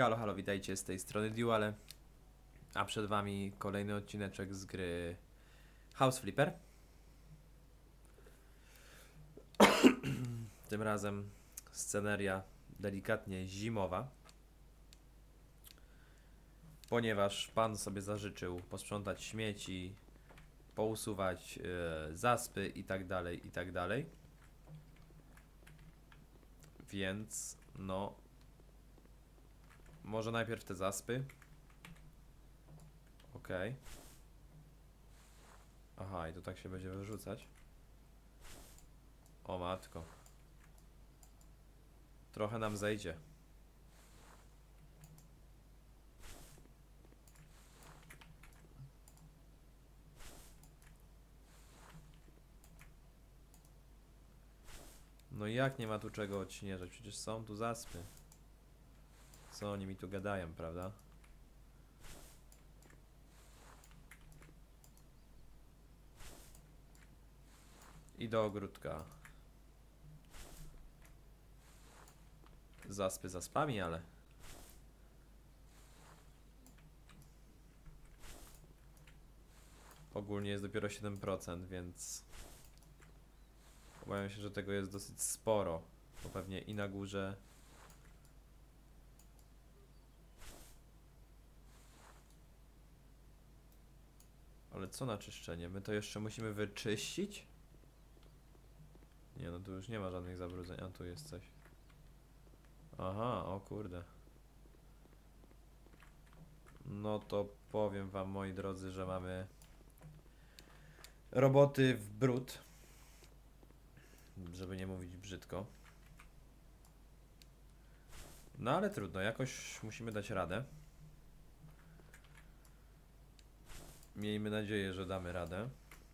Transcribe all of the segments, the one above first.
Halo, halo, witajcie z tej strony Duale. A przed wami kolejny odcineczek z gry House Flipper. Tym razem sceneria delikatnie zimowa. Ponieważ pan sobie zażyczył posprzątać śmieci, pousuwać e, zaspy i tak dalej, i tak. Więc no może najpierw te zaspy. Okej. Aha, i to tak się będzie wyrzucać. O matko. Trochę nam zejdzie. No jak nie ma tu czego odśnieżać? Przecież są tu zaspy. Co oni mi tu gadają, prawda? I do ogródka. Zaspy zaspami, ale... Ogólnie jest dopiero 7%, więc... Obawiam się, że tego jest dosyć sporo. Bo pewnie i na górze... co na czyszczenie? My to jeszcze musimy wyczyścić? Nie, no tu już nie ma żadnych zabrudzeń. A tu jest coś. Aha, o kurde. No to powiem wam, moi drodzy, że mamy roboty w brud. Żeby nie mówić brzydko. No ale trudno, jakoś musimy dać radę. Miejmy nadzieję, że damy radę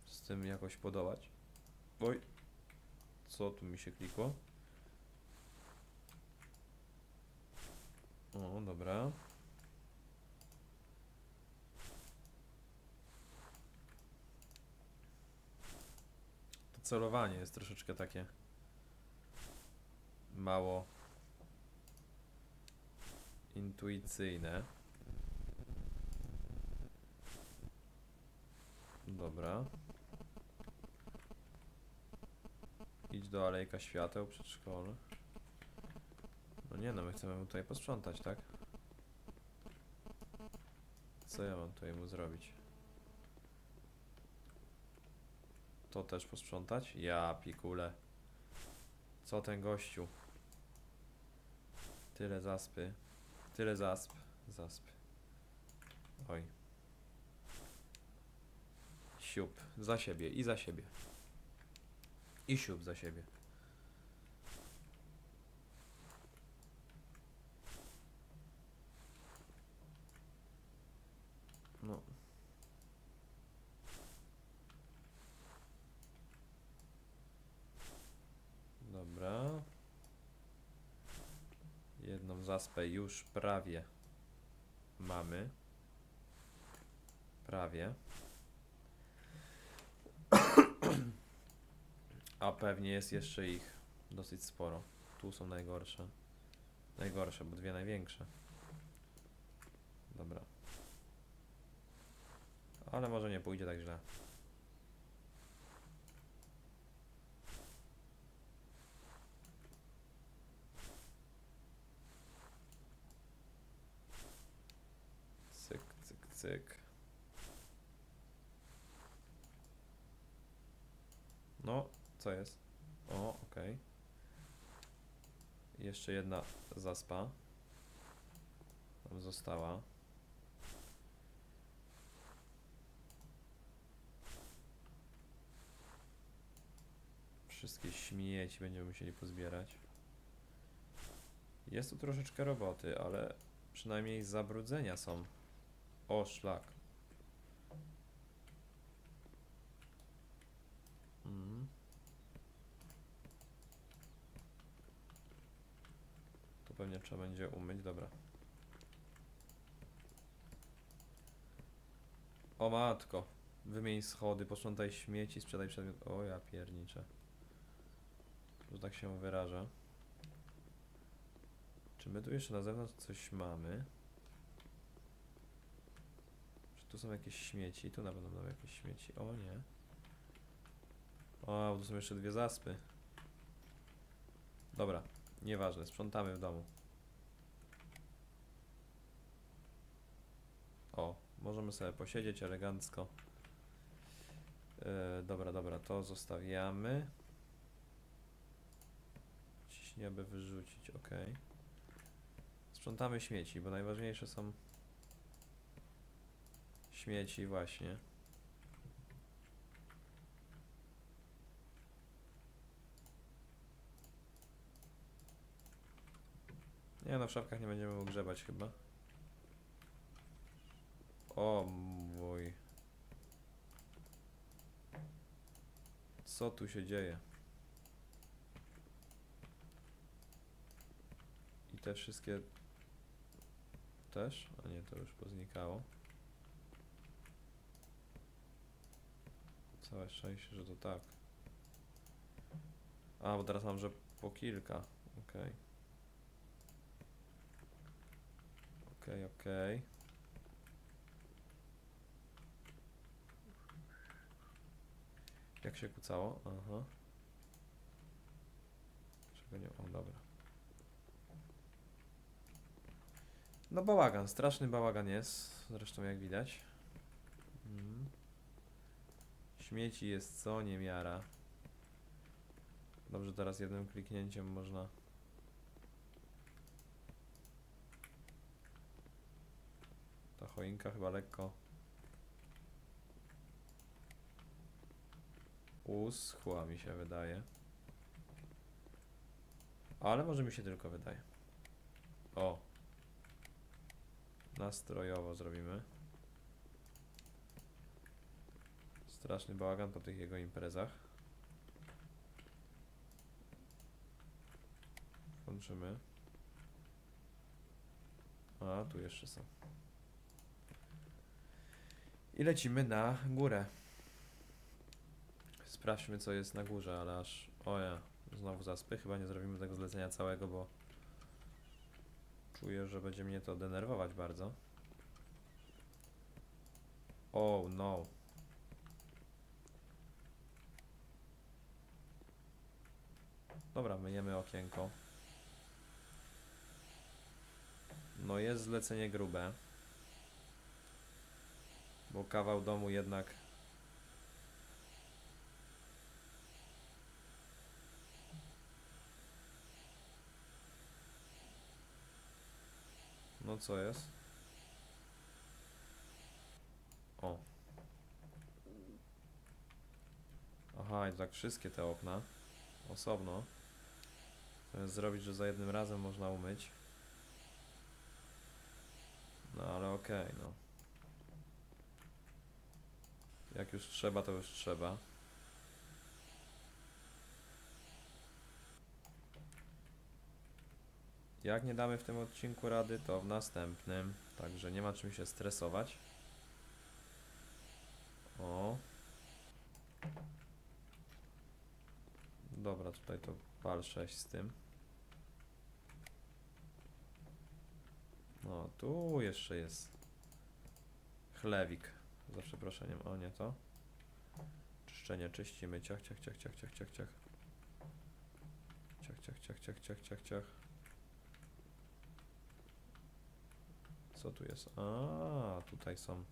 z tym jakoś podołać. Oj, co tu mi się klikło? O, dobra. To celowanie jest troszeczkę takie mało intuicyjne. Dobra. Idź do alejka świateł przedszkole. No nie no, my chcemy mu tutaj posprzątać, tak? Co ja mam tutaj mu zrobić? To też posprzątać? Ja pikule. Co ten gościu? Tyle zaspy. Tyle zasp. Zaspy. Oj. Siup. Za siebie i za siebie. I siup za siebie. No. Dobra. Jedną zaspę już prawie mamy. Prawie. A pewnie jest jeszcze ich dosyć sporo. Tu są najgorsze. Najgorsze, bo dwie największe. Dobra. Ale może nie pójdzie tak źle. Cyk, cyk, cyk. No, co jest? O, okej. Jeszcze jedna zaspa. Tam została. Wszystkie śmieci będziemy musieli pozbierać. Jest tu troszeczkę roboty, ale przynajmniej zabrudzenia są. O, szlak. Pewnie trzeba będzie umyć, dobra. O matko, wymień schody, posprzątaj śmieci, sprzedaj przedmiot. O ja pierniczę. Że tak się wyrażę. Czy my tu jeszcze na zewnątrz coś mamy? Czy tu są jakieś śmieci? Tu na pewno będą jakieś śmieci. O nie. O, tu są jeszcze dwie zaspy. Dobra, nieważne, sprzątamy w domu. O, możemy sobie posiedzieć elegancko. E, dobra, dobra, to zostawiamy. Ciśnie, aby wyrzucić, ok. Sprzątamy śmieci, bo najważniejsze są śmieci właśnie. Nie no, w szafkach nie będziemy grzebać chyba. O mój. Co tu się dzieje? I te wszystkie też? A nie, to już poznikało. Całe szczęście, że to tak. A, bo teraz mam, że po kilka. Okej. Okej, okej. Jak się kucało? Aha. Czego nie... O, dobra. No bałagan, straszny bałagan jest, zresztą jak widać. Mhm. Śmieci jest co niemiara. Dobrze, teraz jednym kliknięciem można... choinka chyba lekko... Uschła mi się wydaje. Ale może mi się tylko wydaje. O, nastrojowo zrobimy. Straszny bałagan po tych jego imprezach. Włączymy. A, tu jeszcze są. I lecimy na górę. Sprawdźmy co jest na górze, ale aż... O ja, znowu zaspy. Chyba nie zrobimy tego zlecenia całego, bo... Czuję, że będzie mnie to denerwować bardzo. Oh no. Dobra, myjemy okienko. No jest zlecenie grube. Bo kawał domu jednak No co jest? O. Aha, i tak wszystkie te okna. Osobno. Zamiast zrobić, że za jednym razem można umyć. No ale okej, no. Jak już trzeba, to już trzeba. Jak nie damy w tym odcinku rady, to w następnym. Także nie ma czym się stresować. O. Dobra, tutaj to pal 6 z tym. No, tu jeszcze jest chlewik. Za przeproszeniem, o nie to. Czyszczenie, czyścimy, ciach, ciach, ciach, ciach, ciach, ciach, ciach. Ciach, ciach, ciach, ciach, ciach, ciach, ciach. Co tu jest? A, tutaj są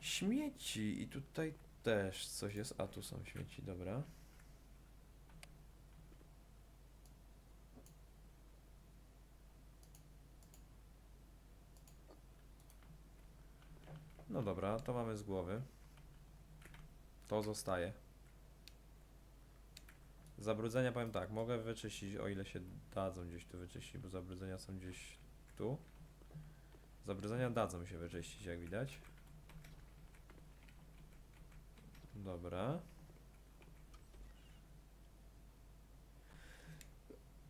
śmieci i tutaj też coś jest. A, tu są śmieci, dobra. No dobra, to mamy z głowy. To zostaje. Zabrudzenia powiem tak, mogę wyczyścić o ile się dadzą gdzieś tu wyczyścić, bo zabrudzenia są gdzieś tu. Zabrudzenia dadzą się wyczyścić, jak widać. Dobra.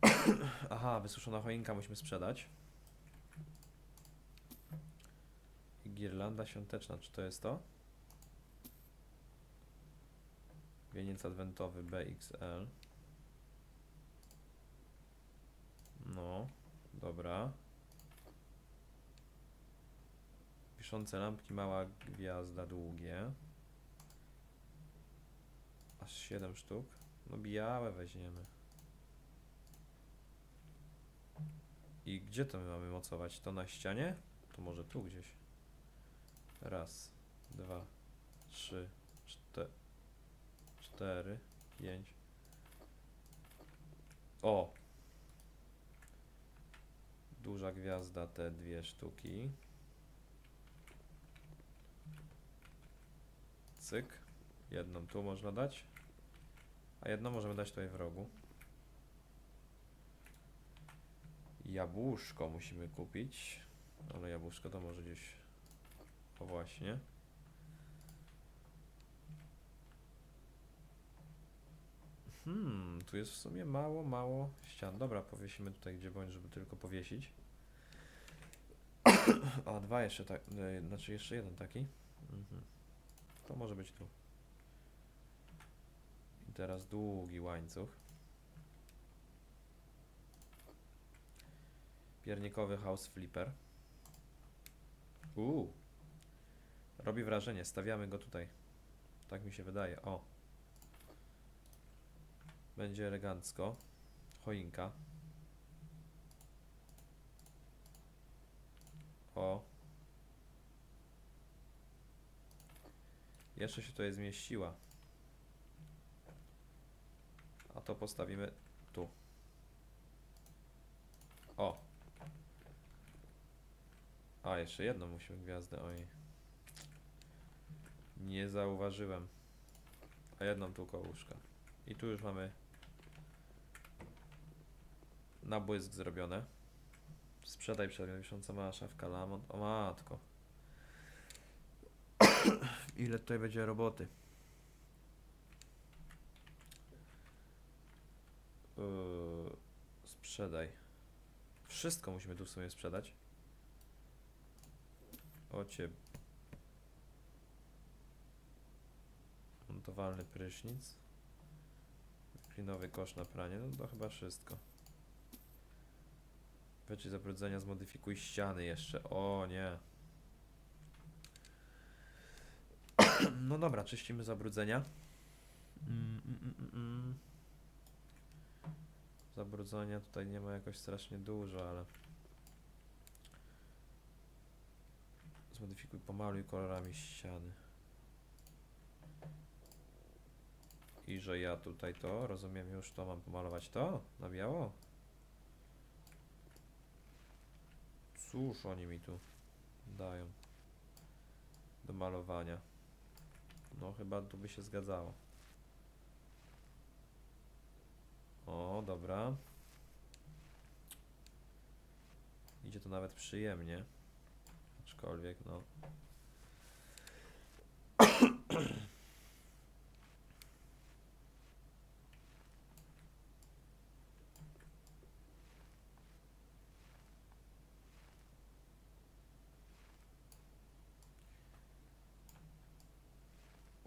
Aha, wysuszona choinka musimy sprzedać. Girlanda świąteczna, czy to jest to? Wieniec adwentowy BXL. No, dobra. Piszące lampki, mała gwiazda, długie. Aż 7 sztuk. No białe weźmiemy. I gdzie to my mamy mocować? To na ścianie? To może tu gdzieś. Raz, dwa, trzy, cztery, pięć. O! Duża gwiazda, te dwie sztuki. Cyk. Jedną tu można dać. A jedną możemy dać tutaj w rogu. Jabłuszko musimy kupić. Ale jabłuszko to może gdzieś. O właśnie. Hmm, tu jest w sumie mało, mało ścian. Dobra, powiesimy tutaj gdzie bądź, żeby tylko powiesić. A, dwa jeszcze tak, e, znaczy jeszcze jeden taki. Mhm. To może być tu. I teraz długi łańcuch. Piernikowy house flipper. Uuu. Robi wrażenie, stawiamy go tutaj. Tak mi się wydaje. O. Będzie elegancko. Choinka. O. Jeszcze się tutaj zmieściła. A to postawimy tu. O. A, jeszcze jedną musimy gwiazdę, oj. Nie zauważyłem. A jedną tu koło łóżka. I tu już mamy na błysk zrobione. Sprzedaj przedmiot wisząca mała szafka lamont. O matko. Ile tutaj będzie roboty? Yy, sprzedaj. Wszystko musimy tu w sumie sprzedać. Ocie. Montowalny prysznic. Klinowy kosz na pranie. No to chyba wszystko. Wyczyść zabrudzenia, zmodyfikuj ściany jeszcze. O nie. No dobra, czyścimy zabrudzenia. Mm, mm, mm. Zabrudzenia tutaj nie ma jakoś strasznie dużo, ale... Zmodyfikuj, pomaluj kolorami ściany. I że ja tutaj to, rozumiem już to, mam pomalować to? Na biało? Cóż oni mi tu dają do malowania? No chyba tu by się zgadzało. O, dobra. Idzie to nawet przyjemnie. Aczkolwiek, no.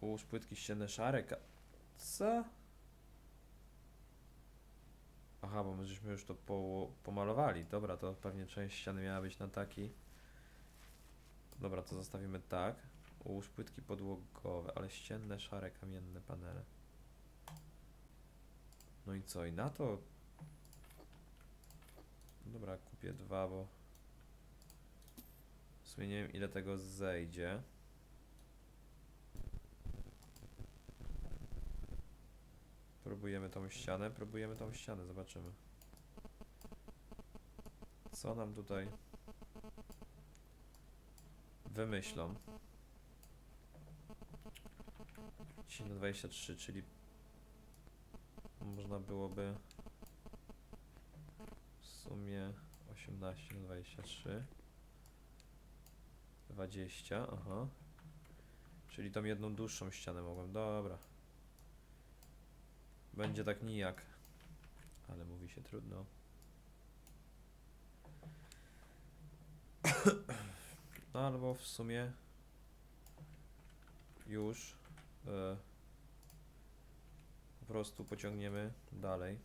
Ułóż płytki ścienne szarek. Co? Aha, bo my już to po, pomalowali. Dobra, to pewnie część ściany miała być na taki. Dobra, to zostawimy tak. Ułóż płytki podłogowe, ale ścienne, szare, kamienne panele. No i co? I na to... Dobra, kupię dwa, bo... W sumie nie wiem ile tego zejdzie. Próbujemy tą ścianę, próbujemy tą ścianę, zobaczymy. Co nam tutaj wymyślą? 10 na 23, czyli można byłoby w sumie 18 na 23 20, aha czyli tą jedną dłuższą ścianę mogłem, dobra będzie tak nijak. Ale mówi się trudno. No albo w sumie już e, po prostu pociągniemy dalej.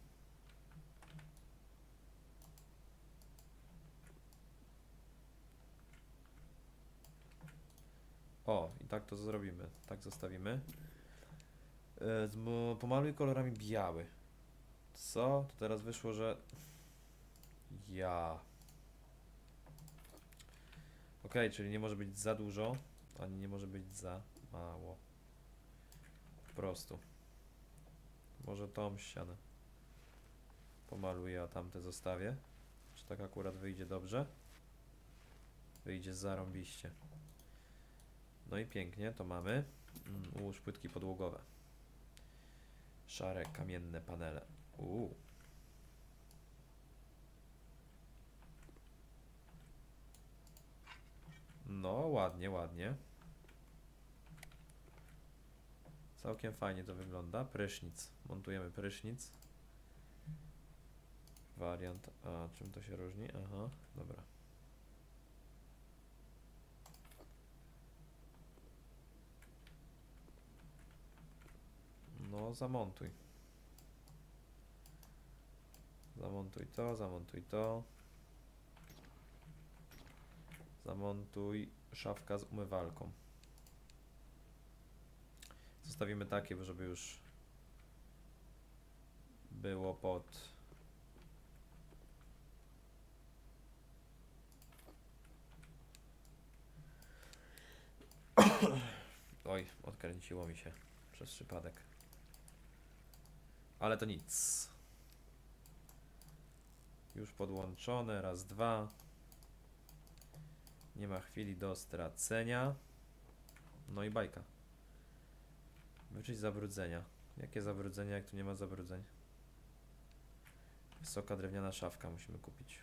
tak to zrobimy. Tak zostawimy. E, pomaluj kolorami biały. Co? To teraz wyszło, że... Ja... Okej, czyli nie może być za dużo, ani nie może być za mało. Po prostu. Może tą ścianę pomaluję, a tamte zostawię. Czy tak akurat wyjdzie dobrze? Wyjdzie zarąbiście. No i pięknie, to mamy. Mm, Ułóż płytki podłogowe. Szare, kamienne panele. Uuu. No, ładnie, ładnie. Całkiem fajnie to wygląda. Prysznic. Montujemy prysznic. Wariant. A czym to się różni? Aha, dobra. Zamontuj. Zamontuj to, zamontuj to. Zamontuj szafka z umywalką. Zostawimy takie, żeby już było pod Oj, odkręciło mi się przez przypadek. Ale to nic. Już podłączone, raz, dwa. Nie ma chwili do stracenia. No i bajka. Wyczyść zabrudzenia. Jakie zabrudzenia, jak tu nie ma zabrudzeń? Wysoka drewniana szafka musimy kupić.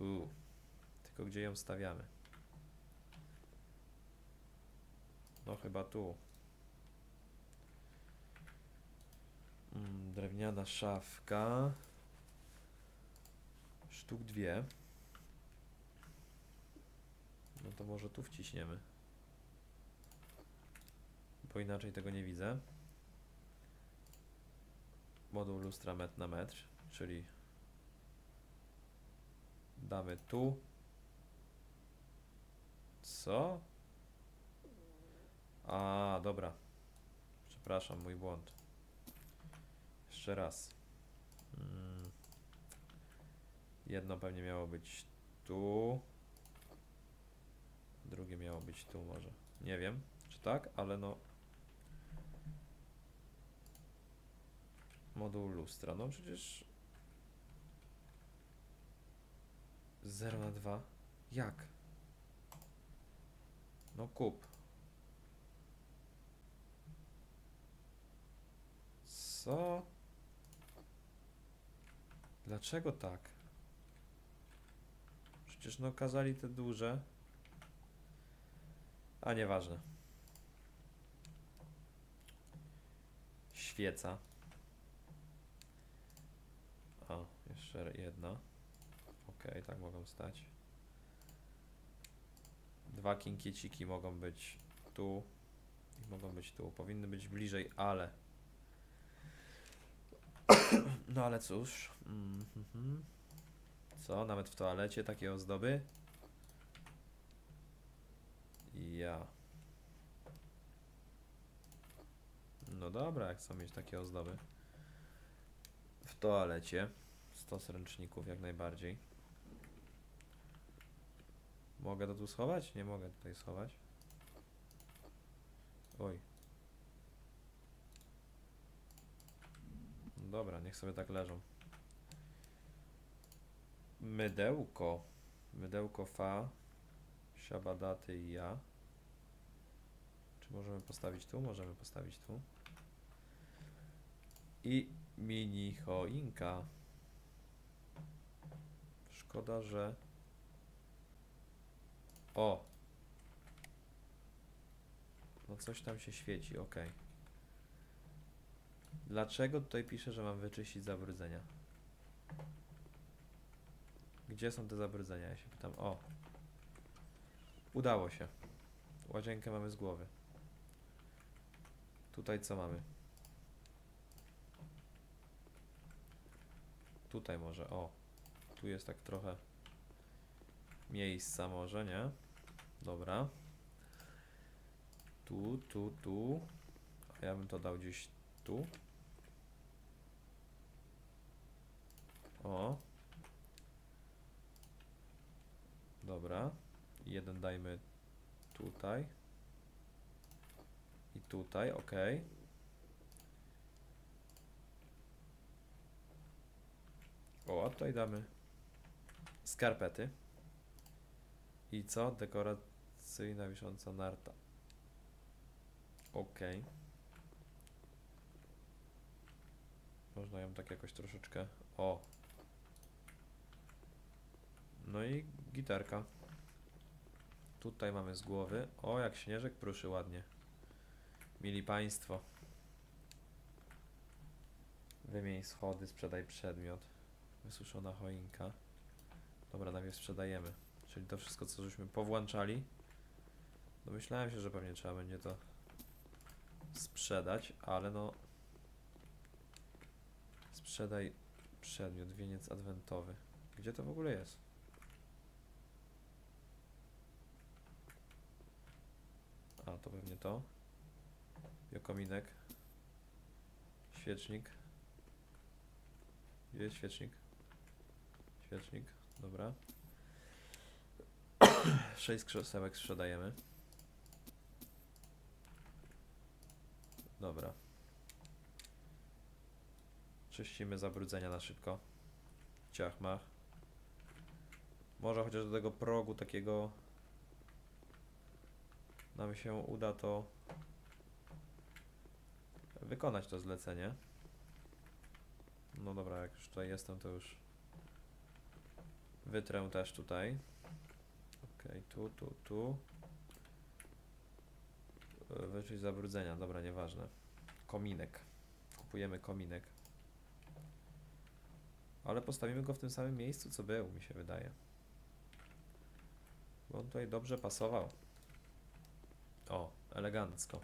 Uuu. Tylko gdzie ją stawiamy? No chyba tu. Drewniana szafka. Sztuk dwie. No to może tu wciśniemy. Bo inaczej tego nie widzę. Moduł lustra metr na metr, czyli damy tu. Co? A, dobra. Przepraszam, mój błąd. Jeszcze raz. Mm. Jedno pewnie miało być tu. Drugie miało być tu może. Nie wiem, czy tak, ale no. Moduł lustra. No przecież. 0 na 2. Jak? No kup. Co? Dlaczego tak? Przecież no kazali te duże. A nieważne. Świeca. O, jeszcze jedna. Okej, tak mogą stać. Dwa kinkieciki mogą być tu. I mogą być tu. Powinny być bliżej, ale. No ale cóż. Mhm. Co? Nawet w toalecie takie ozdoby? Ja. No dobra, jak chcą mieć takie ozdoby. W toalecie. Stos ręczników jak najbardziej. Mogę to tu schować? Nie mogę tutaj schować. Oj. Dobra, niech sobie tak leżą. Mydełko. Mydełko fa. Siabadaty i ja. Czy możemy postawić tu? Możemy postawić tu. I mini choinka. Szkoda, że... O! No coś tam się świeci, ok. Dlaczego tutaj pisze, że mam wyczyścić zabrudzenia? Gdzie są te zabrudzenia? Ja się pytam. O! Udało się. Łazienkę mamy z głowy. Tutaj co mamy? Tutaj może, o. Tu jest tak trochę miejsca może, nie? dobra. Tu, tu, tu. A ja bym to dał gdzieś tu. O. Dobra. Jeden dajmy tutaj. I tutaj, ok. O, a tutaj damy skarpety. I co? Dekoracyjna wisząca narta. Ok. Można ją tak jakoś troszeczkę. O. No i gitarka. Tutaj mamy z głowy. O, jak śnieżek pruszy ładnie. Mili Państwo. Wymień schody, sprzedaj przedmiot. Wysuszona choinka. Dobra, najpierw sprzedajemy. Czyli to wszystko, co żeśmy powłączali. Domyślałem się, że pewnie trzeba będzie to sprzedać, ale no... Sprzedaj przedmiot, wieniec adwentowy. Gdzie to w ogóle jest? A, to pewnie to. Biokominek. Świecznik. Gdzie jest świecznik? Świecznik, dobra. Sześć krzesełek sprzedajemy. Dobra. Czyścimy zabrudzenia na szybko. Ciach mach. Może chociaż do tego progu takiego nam się uda to wykonać to zlecenie. No dobra, jak już tutaj jestem, to już wytrę też tutaj. Okej, tu, tu, tu. E, Wyczyść zabrudzenia, dobra, nieważne. Kominek. Kupujemy kominek. Ale postawimy go w tym samym miejscu, co był, mi się wydaje. Bo on tutaj dobrze pasował. O, elegancko.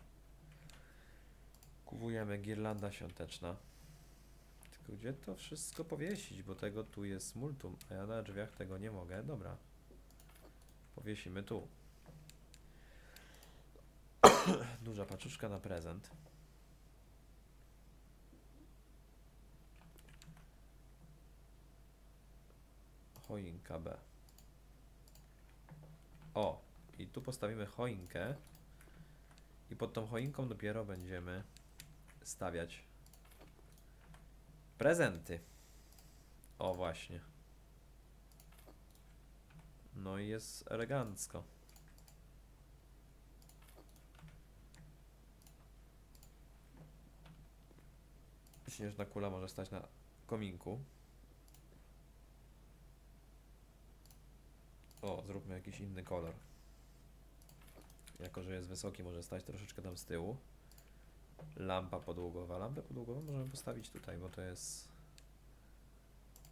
Kupujemy girlanda świąteczna. Tylko gdzie to wszystko powiesić, bo tego tu jest multum, a ja na drzwiach tego nie mogę. Dobra. Powiesimy tu. Duża paczuszka na prezent. Choinka B. O, i tu postawimy choinkę. I pod tą choinką dopiero będziemy stawiać prezenty. O, właśnie. No i jest elegancko. Śnieżna kula może stać na kominku. O, zróbmy jakiś inny kolor. Jako, że jest wysoki, może stać troszeczkę tam z tyłu. Lampa podługowa. Lampę podługową możemy postawić tutaj, bo to jest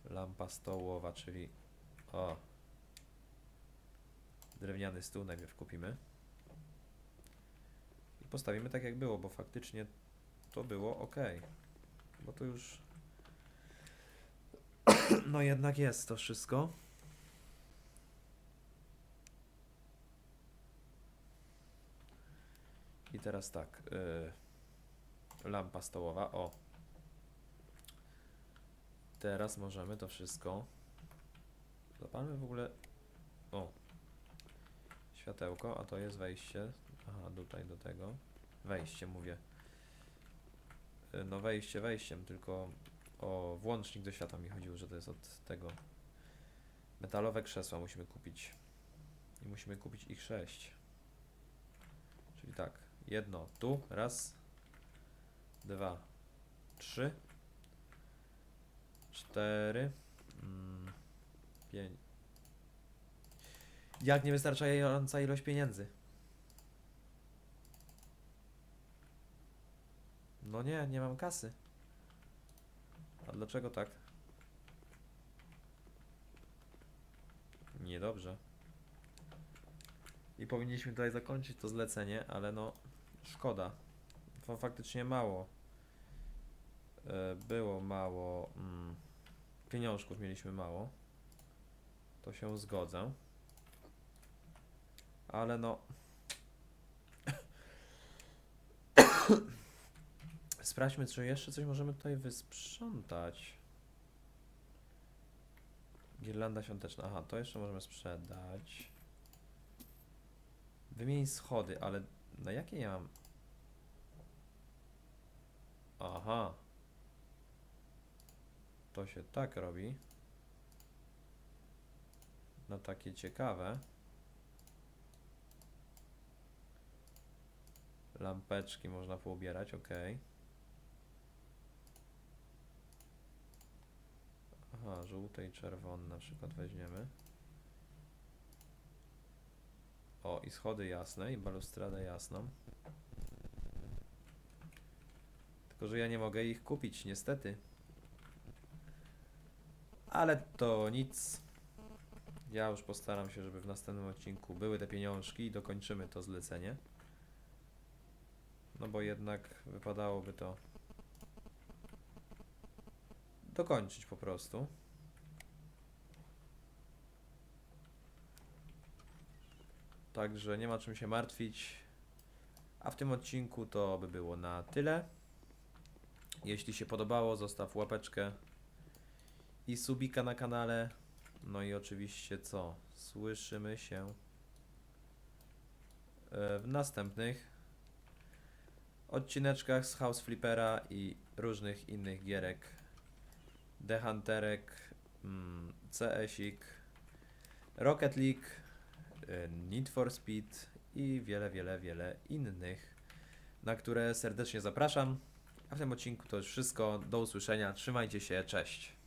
lampa stołowa, czyli o drewniany stół najpierw kupimy i postawimy tak jak było, bo faktycznie to było ok. Bo to już no jednak jest to wszystko. I teraz tak. Yy, lampa stołowa. O. Teraz możemy to wszystko. Zapalmy w ogóle. O. Światełko, a to jest wejście. Aha, tutaj do tego. Wejście mówię. Yy, No wejście wejściem, tylko o włącznik do światła mi chodziło, że to jest od tego. Metalowe krzesła musimy kupić. I musimy kupić ich sześć. Czyli tak, jedno tu, raz, dwa, trzy, cztery, mm, pięć. Jak niewystarczająca ilość pieniędzy? No nie, nie mam kasy. A dlaczego tak? Niedobrze. I powinniśmy tutaj zakończyć to zlecenie, ale no szkoda. Faktycznie mało. E, Było mało. Mm, pieniążków mieliśmy mało. To się zgodzę. Ale no. Sprawdźmy, czy jeszcze coś możemy tutaj wysprzątać. Girlanda świąteczna. Aha, to jeszcze możemy sprzedać. Wymień schody, ale na jakie ja mam? Aha. To się tak robi. No takie ciekawe. Lampeczki można poubierać, ok. Aha, żółte i czerwone na przykład weźmiemy. O, i schody jasne, i balustradę jasną. Tylko, że ja nie mogę ich kupić, niestety. Ale to nic. Ja już postaram się, żeby w następnym odcinku były te pieniążki i dokończymy to zlecenie. No bo jednak wypadałoby to dokończyć po prostu. Także nie ma czym się martwić. A w tym odcinku to by było na tyle. Jeśli się podobało, zostaw łapeczkę i subika na kanale. No i oczywiście co? Słyszymy się e, w następnych odcineczkach z House Flippera i różnych innych gierek. The Hunterek, mm, CS-ik, Rocket League, e, Need for Speed i wiele, wiele, wiele innych, na które serdecznie zapraszam. A w tym odcinku to już wszystko. Do usłyszenia. Trzymajcie się. Cześć.